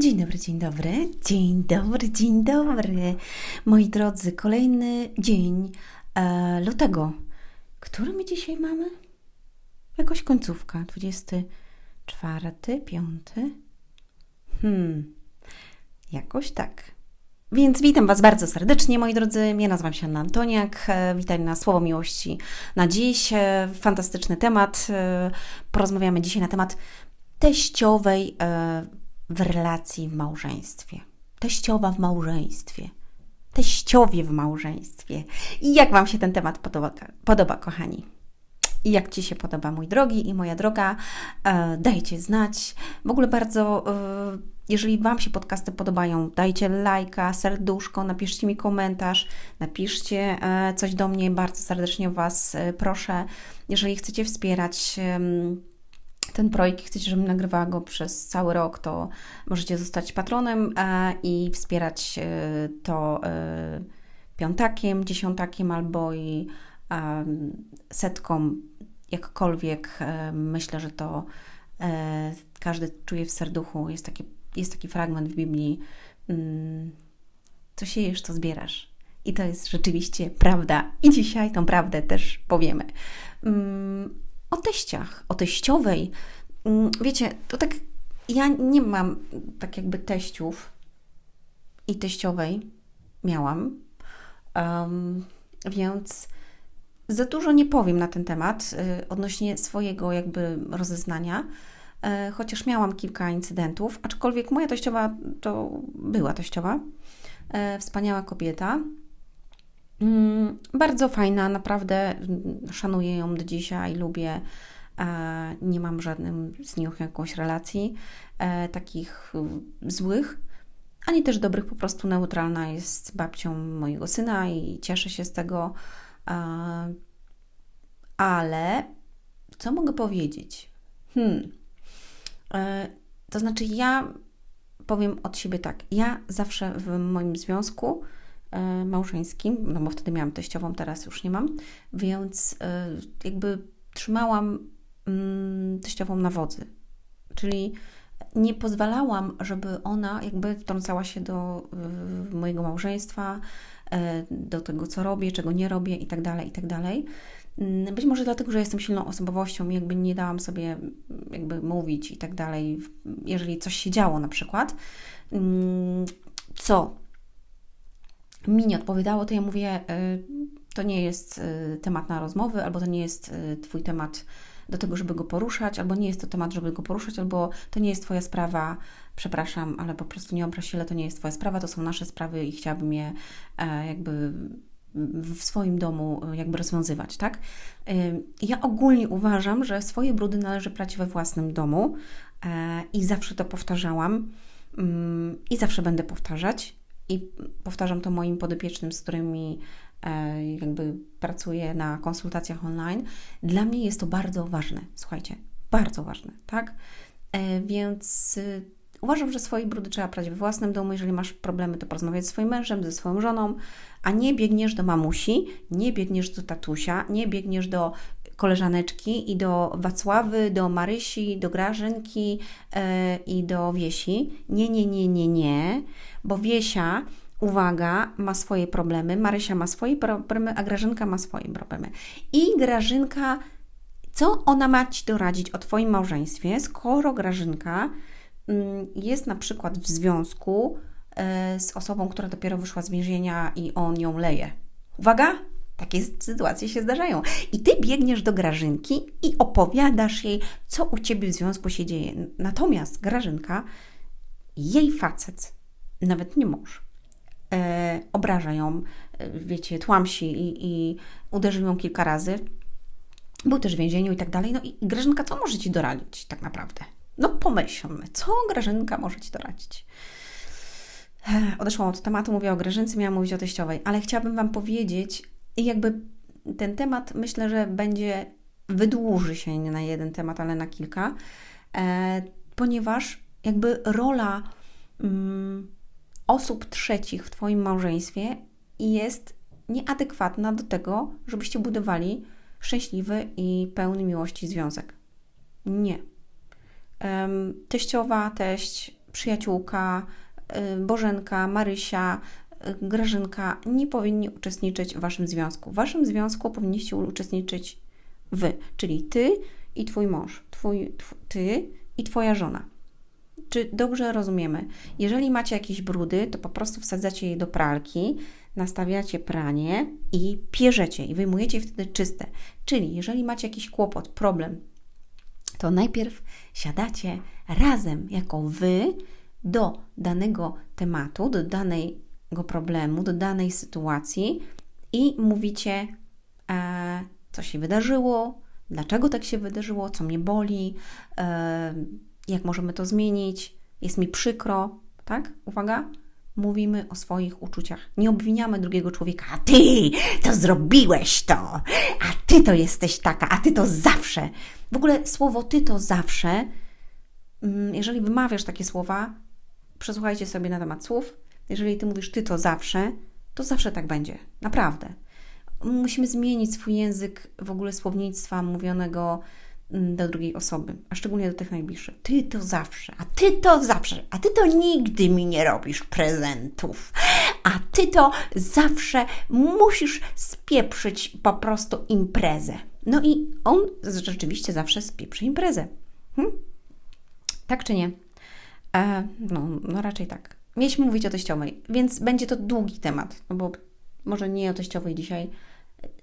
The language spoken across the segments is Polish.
Dzień dobry, dzień dobry, dzień dobry, dzień dobry. Moi drodzy, kolejny dzień e, lutego. Który my dzisiaj mamy? Jakoś końcówka, 24, 5. Hmm, jakoś tak. Więc witam Was bardzo serdecznie, moi drodzy. Ja nazywam się Anna Antoniak. E, Witam na Słowo Miłości na dziś. E, Fantastyczny temat. E, Porozmawiamy dzisiaj na temat teściowej w relacji w małżeństwie. Teściowa w małżeństwie. Teściowie w małżeństwie. I jak Wam się ten temat podoba, podoba kochani? I jak Ci się podoba, mój drogi i moja droga, e, dajcie znać. W ogóle bardzo, e, jeżeli Wam się podcasty podobają, dajcie lajka, serduszko, napiszcie mi komentarz, napiszcie e, coś do mnie. Bardzo serdecznie Was proszę. Jeżeli chcecie wspierać ten projekt chcecie, żebym nagrywała go przez cały rok, to możecie zostać patronem e, i wspierać e, to e, piątakiem, dziesiątakiem albo i setką, jakkolwiek. Myślę, że to każdy czuje w serduchu. Jest taki, jest taki fragment w Biblii, mm, co siejesz, to zbierasz. I to jest rzeczywiście prawda. I dzisiaj tą prawdę też powiemy. O teściach, o teściowej. Mm, Wiecie, to tak, ja nie mam tak jakby teściów i teściowej. Miałam. Em, więc za dużo nie powiem na ten temat y, odnośnie swojego jakby rozeznania, e, chociaż miałam kilka incydentów, aczkolwiek moja teściowa to była teściowa, e, wspaniała kobieta, Bardzo fajna, naprawdę mm, szanuję ją do dzisiaj, lubię. E, Nie mam żadnym z nią jakąś relacji e, takich y, złych, ani też dobrych, po prostu neutralna jest babcią mojego syna i cieszę się z tego. E, Ale co mogę powiedzieć? Hmm. To znaczy, ja powiem od siebie tak. Ja zawsze w moim związku małżeńskim, no bo wtedy miałam teściową, teraz już nie mam, więc e, jakby trzymałam mm, teściową na wodzy. Czyli nie pozwalałam, żeby ona jakby wtrącała się do mojego małżeństwa, e, do tego, co robię, czego nie robię i tak dalej, i tak. Mm, Być może dlatego, że jestem silną osobowością i jakby nie dałam sobie mm, jakby mówić i tak dalej, jeżeli coś się działo na przykład. Co mi nie odpowiadało, to ja mówię, y, to nie jest y, temat na rozmowy, albo to nie jest y, Twój temat do tego, żeby go poruszać, albo nie jest to temat, żeby go poruszać, albo to nie jest Twoja sprawa, przepraszam, ale po prostu nie obraź to nie jest Twoja sprawa, to są nasze sprawy i chciałabym je e, jakby w swoim domu e, jakby rozwiązywać, tak? Ja ogólnie uważam, że swoje brudy należy prać we własnym domu e, i zawsze to powtarzałam mm, i zawsze będę powtarzać i powtarzam to moim podopiecznym, z którymi e, jakby pracuję na konsultacjach online. Dla mnie jest to bardzo ważne, słuchajcie, bardzo ważne, tak? E, Więc y, uważam, że swoje brudy trzeba prać we własnym domu. Jeżeli masz problemy, to porozmawiać ze swoim mężem, ze swoją żoną, a nie biegniesz do mamusi, nie biegniesz do tatusia, nie biegniesz do koleżaneczki i do Wacławy, do Marysi, do Grażynki e, i do Wiesi. Nie, nie, nie, nie, nie, bo Wiesia, uwaga, ma swoje problemy, Marysia ma swoje problemy, a Grażynka ma swoje problemy. I Grażynka, co ona ma Ci doradzić o Twoim małżeństwie, skoro Grażynka mm, jest na przykład w związku e, z osobą, która dopiero wyszła z więzienia i on ją leje. Uwaga! Takie sytuacje się zdarzają. I ty biegniesz do Grażynki i opowiadasz jej, co u ciebie w związku się dzieje. Natomiast Grażynka, jej facet, nawet nie mąż, e, obraża ją, e, wiecie, tłamsi i, i uderzył ją kilka razy. Był też w więzieniu i tak dalej. No i Grażynka, co może ci doradzić tak naprawdę? No pomyślmy, co Grażynka może ci doradzić? E, Odeszłam od tematu, mówię o Grażynce, miałam mówić o teściowej, ale chciałabym Wam powiedzieć, i jakby ten temat myślę, że będzie, wydłuży się nie na jeden temat, ale na kilka, e, ponieważ jakby rola mm, osób trzecich w Twoim małżeństwie jest nieadekwatna do tego, żebyście budowali szczęśliwy i pełny miłości związek. Nie. Teściowa, teść, przyjaciółka, y, Bożenka, Marysia, Grażynka nie powinni uczestniczyć w waszym związku. W waszym związku powinniście uczestniczyć wy, czyli ty i twój mąż, twój, tw ty i twoja żona. Czy dobrze rozumiemy? Jeżeli macie jakieś brudy, to po prostu wsadzacie je do pralki, nastawiacie pranie i pierzecie i wyjmujecie je wtedy czyste. Czyli jeżeli macie jakiś kłopot, problem, to najpierw siadacie razem jako wy do danego tematu, do danego problemu, do danej sytuacji i mówicie, e, co się wydarzyło, dlaczego tak się wydarzyło, co mnie boli, e, jak możemy to zmienić, jest mi przykro, tak? Uwaga, mówimy o swoich uczuciach. Nie obwiniamy drugiego człowieka, a ty to zrobiłeś to, a ty to jesteś taka, a ty to zawsze. W ogóle słowo ty to zawsze, mm, jeżeli wymawiasz takie słowa, przesłuchajcie sobie na temat słów. Jeżeli ty mówisz ty to zawsze, to zawsze tak będzie. Naprawdę. Musimy zmienić swój język w ogóle słownictwa mówionego mm, do drugiej osoby, a szczególnie do tych najbliższych. Ty to zawsze, a ty to zawsze, a ty to nigdy mi nie robisz prezentów, a ty to zawsze musisz spieprzyć po prostu imprezę. No i on rzeczywiście zawsze spieprzy imprezę. Hm? Tak czy nie? E, no, no raczej tak. Mieliśmy mówić o teściowej, więc będzie to długi temat, no bo może nie o teściowej dzisiaj,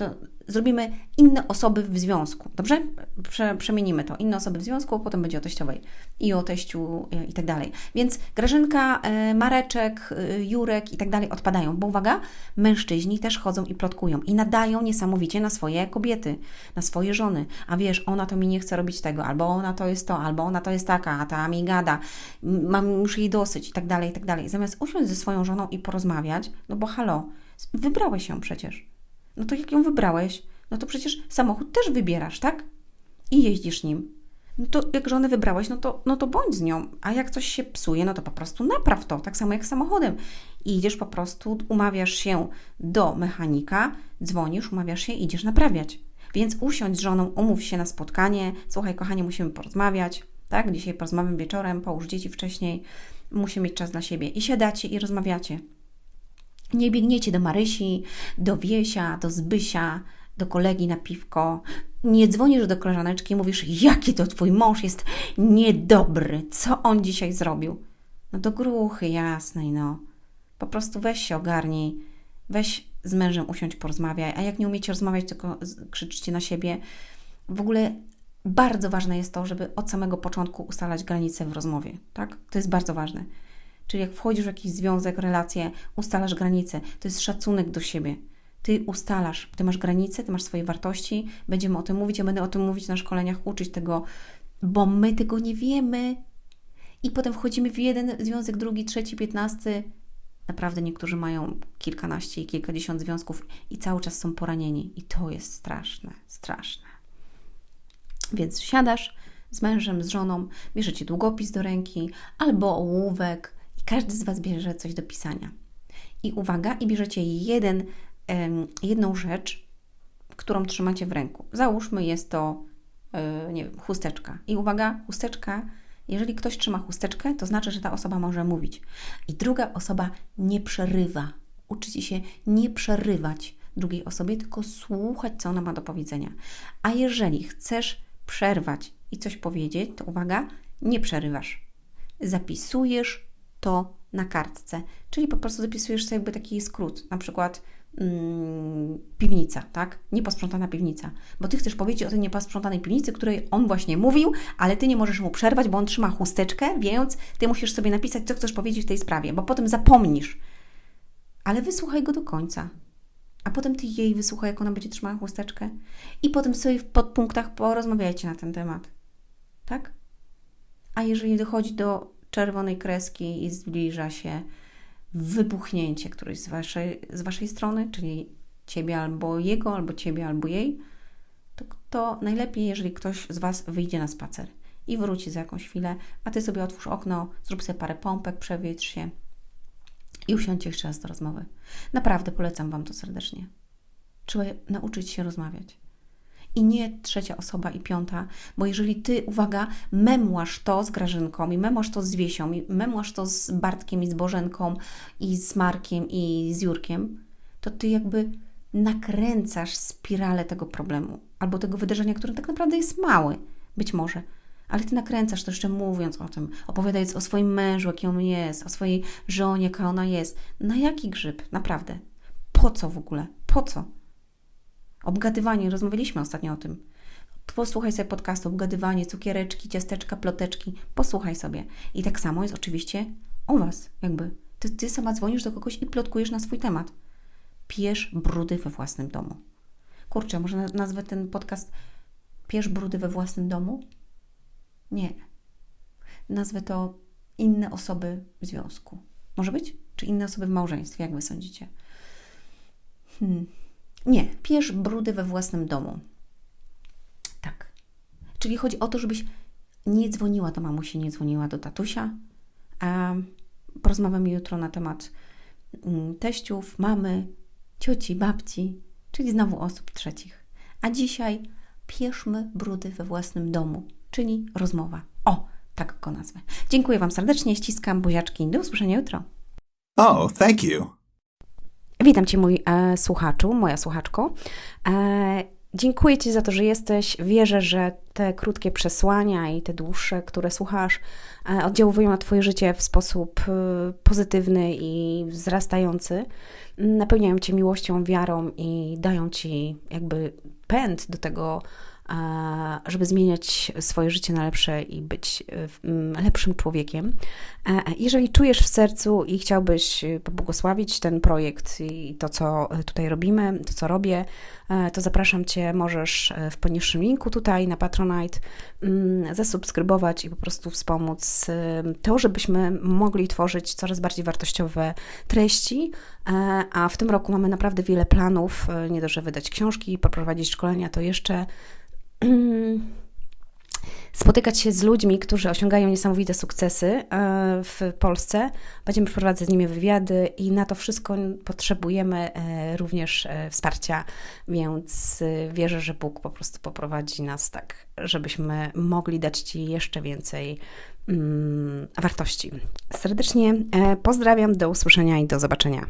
to zrobimy inne osoby w związku, dobrze? Prze, przemienimy to. Inne osoby w związku, potem będzie o teściowej i o teściu e, i tak dalej. Więc Grażynka, e, Mareczek, e, Jurek i tak dalej odpadają, bo uwaga, mężczyźni też chodzą i plotkują i nadają niesamowicie na swoje kobiety, na swoje żony. A wiesz, ona to mi nie chce robić tego, albo ona to jest to, albo ona to jest taka, a ta mi gada, mam już jej dosyć i tak dalej, i tak dalej. Zamiast usiąść ze swoją żoną i porozmawiać, no bo halo, wybrałeś się przecież no to jak ją wybrałeś, no to przecież samochód też wybierasz, tak? I jeździsz nim. No to jak żonę wybrałeś, no to, no to bądź z nią. A jak coś się psuje, no to po prostu napraw to. Tak samo jak samochodem. I idziesz po prostu, umawiasz się do mechanika, dzwonisz, umawiasz się, idziesz naprawiać. Więc usiądź z żoną, umów się na spotkanie. Słuchaj, kochanie, musimy porozmawiać. Tak? Dzisiaj porozmawiam wieczorem, połóż dzieci wcześniej. Musimy mieć czas dla siebie. I siadacie i rozmawiacie. Nie biegniecie do Marysi, do Wiesia, do Zbysia, do kolegi na piwko. Nie dzwonisz do koleżaneczki i mówisz, jaki to twój mąż jest niedobry, co on dzisiaj zrobił. No do gruchy jasnej, no. Po prostu weź się ogarnij, weź z mężem usiąść, porozmawiaj, a jak nie umiecie rozmawiać, tylko krzyczcie na siebie. W ogóle bardzo ważne jest to, żeby od samego początku ustalać granice w rozmowie, tak? To jest bardzo ważne. Czyli jak wchodzisz w jakiś związek, relację, ustalasz granice. To jest szacunek do siebie. Ty ustalasz, ty masz granice, ty masz swoje wartości. Będziemy o tym mówić, ja będę o tym mówić na szkoleniach, uczyć tego, bo my tego nie wiemy. I potem wchodzimy w jeden związek, drugi, trzeci, piętnasty. Naprawdę niektórzy mają kilkanaście i kilkadziesiąt związków i cały czas są poranieni. I to jest straszne, straszne. Więc siadasz z mężem, z żoną, bierzecie długopis do ręki albo ołówek, każdy z Was bierze coś do pisania. I uwaga, i bierzecie jeden, jedną rzecz, którą trzymacie w ręku. Załóżmy, jest to, e, nie wiem, chusteczka. I uwaga, chusteczka, jeżeli ktoś trzyma chusteczkę, to znaczy, że ta osoba może mówić. I druga osoba nie przerywa. Uczycie się nie przerywać drugiej osobie, tylko słuchać, co ona ma do powiedzenia. A jeżeli chcesz przerwać i coś powiedzieć, to uwaga, nie przerywasz. Zapisujesz to na kartce. Czyli po prostu zapisujesz sobie jakby taki skrót, na przykład mm, piwnica, tak? Nieposprzątana piwnica. Bo ty chcesz powiedzieć o tej nieposprzątanej piwnicy, której on właśnie mówił, ale ty nie możesz mu przerwać, bo on trzyma chusteczkę, więc ty musisz sobie napisać, co chcesz powiedzieć w tej sprawie, bo potem zapomnisz. Ale wysłuchaj go do końca. A potem ty jej wysłuchaj, jak ona będzie trzymała chusteczkę. I potem sobie w podpunktach porozmawiajcie na ten temat. Tak? A jeżeli dochodzi do czerwonej kreski i zbliża się wybuchnięcie którejś z waszej, z waszej strony, czyli ciebie albo jego, albo ciebie albo jej, to, to najlepiej, jeżeli ktoś z was wyjdzie na spacer i wróci za jakąś chwilę, a ty sobie otwórz okno, zrób sobie parę pompek, przewietrz się i usiądźcie jeszcze raz do rozmowy. Naprawdę polecam wam to serdecznie. Trzeba nauczyć się rozmawiać. I nie trzecia osoba i piąta, bo jeżeli ty, uwaga, memłasz to z Grażynką i memłasz to z Wiesią i memłasz to z Bartkiem i z Bożenką i z Markiem i z Jurkiem, to ty jakby nakręcasz spiralę tego problemu albo tego wydarzenia, które tak naprawdę jest mały, być może. Ale ty nakręcasz to jeszcze mówiąc o tym, opowiadając o swoim mężu, jaki on jest, o swojej żonie, jaka ona jest. Na jaki grzyb? Naprawdę. Po co w ogóle? Po co? Obgadywanie, rozmawialiśmy ostatnio o tym. Posłuchaj sobie podcastu, obgadywanie, cukiereczki, ciasteczka, ploteczki. Posłuchaj sobie. I tak samo jest oczywiście u Was, jakby. Ty, ty sama dzwonisz do kogoś i plotkujesz na swój temat. Pijesz brudy we własnym domu. Kurczę, może nazwę ten podcast Pijesz brudy we własnym domu? Nie. Nazwę to inne osoby w związku. Może być? Czy inne osoby w małżeństwie, jak Wy sądzicie? Hmm. Nie, pijesz brudy we własnym domu. Tak. Czyli chodzi o to, żebyś nie dzwoniła do mamusi, nie dzwoniła do tatusia. A porozmawiamy jutro na temat mm, teściów, mamy, cioci, babci, czyli znowu osób trzecich. A dzisiaj pieszmy brudy we własnym domu, czyli rozmowa. O, tak go nazwę. Dziękuję Wam serdecznie, ściskam buziaczki. Do usłyszenia jutro. Oh, thank you. Witam Cię, mój e, słuchaczu, moja słuchaczko. E, dziękuję Ci za to, że jesteś. Wierzę, że te krótkie przesłania i te dłuższe, które słuchasz, e, oddziałują na Twoje życie w sposób e, pozytywny i wzrastający. Napełniają Cię miłością, wiarą i dają Ci jakby pęd do tego, żeby zmieniać swoje życie na lepsze i być e, lepszym człowiekiem. E, jeżeli czujesz w sercu i chciałbyś e, pobłogosławić ten projekt i to, co tutaj robimy, to, co robię, to zapraszam Cię, możesz w poniższym linku tutaj na Patronite mm, zasubskrybować i po prostu wspomóc to, żebyśmy mogli tworzyć coraz bardziej wartościowe treści, a w tym roku mamy naprawdę wiele planów, nie dość, że wydać książki, poprowadzić szkolenia, to jeszcze spotykać się z ludźmi, którzy osiągają niesamowite sukcesy e, w Polsce. Będziemy przeprowadzać z nimi wywiady i na to wszystko potrzebujemy e, również e, wsparcia, więc wierzę, że Bóg po prostu poprowadzi nas tak, żebyśmy mogli dać Ci jeszcze więcej mm, wartości. Serdecznie pozdrawiam, do usłyszenia i do zobaczenia.